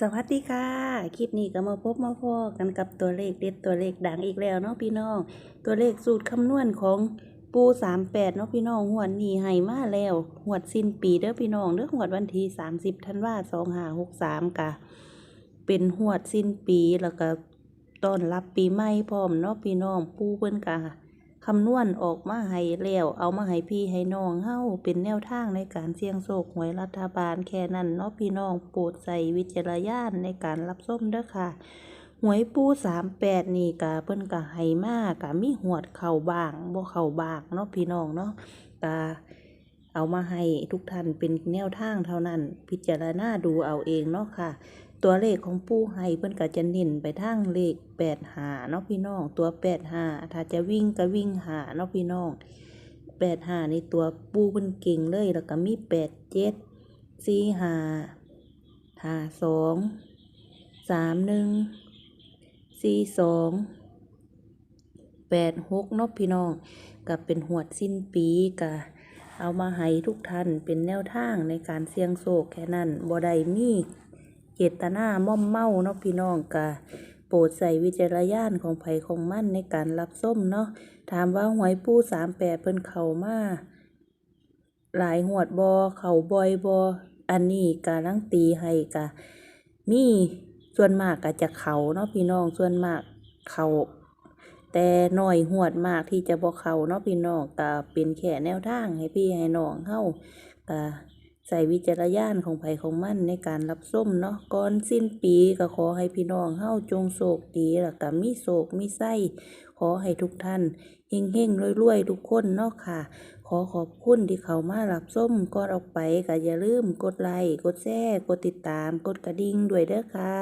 สวัสดีค่ะ คลิปนี้ก็มาพบมาพอกันกับตัวเลขเด็ดตัวเลขดังอีกแล้วเนาะพี่น้อง ตัวเลขสูตรคำนวณของปูสามแปดเนาะพี่น้องหวดนี้ให้มาแล้วหวดสิ้นปีเด้อพี่น้องเด้อหวดวันที่สามสิบธันวาสองห้าหกสามกะ เป็นหวดสิ้นปีแล้วก็ต้อนรับปีใหม่พร้อมเนาะพี่น้องปูเพิ่นกะ คำนวณออกมาให้แล้วเอามาให้พี่ให้น้องเฮาเป็นแนวทางในการเสี่ยงโชคหวยรัฐบาลแค่นั้นเนาะพี่น้องโปรดใส่วิจารณญาณในการรับส้มเด้อค่ะหวยปูสามแปดนี่กะเพิ่นกะให้มากกะมีหวดเข่าบางบ่เข่าบางเนาะพี่น้องเนาะกะเอามาให้ทุกท่านเป็นแนวทางเท่านั้น พิจารณาดูเอาเองเนาะค่ะ ตัวเลขของปูให้เพิ่นก็จะเน้นไปทางเลขแปดหาเนาะพี่น้อง ตัวแปดหาถ้าจะวิ่งก็วิ่งหาเนาะพี่น้องแปดหาในตัวปูเพิ่นเก่งเลยแล้วก็มีแปดเจ็ดสี่หาหาสองสามหนึ่งสี่สองแปดหกเนาะพี่น้องก็เป็นหวดสิ้นปีกะเอามาให้ทุกท่านเป็นแนวทางในการเสี่ยงโชคแค่นั้นบ่ได้มี เจตนาม่อมเมาเนาะพี่น้องกะโปรดใส่วิจารณญาณของไผของมันในการรับส้มเนาะถามว่าหวยปู้สามแปดเพิ่นเข้ามาหลายหวดบอเข้าบอยบออันนี้กาลังตีให้กะมีส่วนมากก็จะเขาเนาะพี่น้องส่วนมากเขาแต่หน่อยหวดมากที่จะบ่เขาเนาะพี่น้องก็เป็นแค่แนวทางให้พี่ให้น้องเฮาก็ ใส่วิจารณญาณของไผของมันในการรับส้มเนาะก่อนสิ้นปีก็ขอให้พี่น้องเฮาจงโศกดีแล้วก็มีโศกมีไส้ขอให้ทุกท่านเฮงเฮงรวยๆ ทุกคนเนาะค่ะ ขอขอบคุณที่เขามารับส้มก่อนออกไปก็อย่าลืมกดไลค์กดแชร์กดติดตามกดกระดิ่งด้วยเด้อค่ะ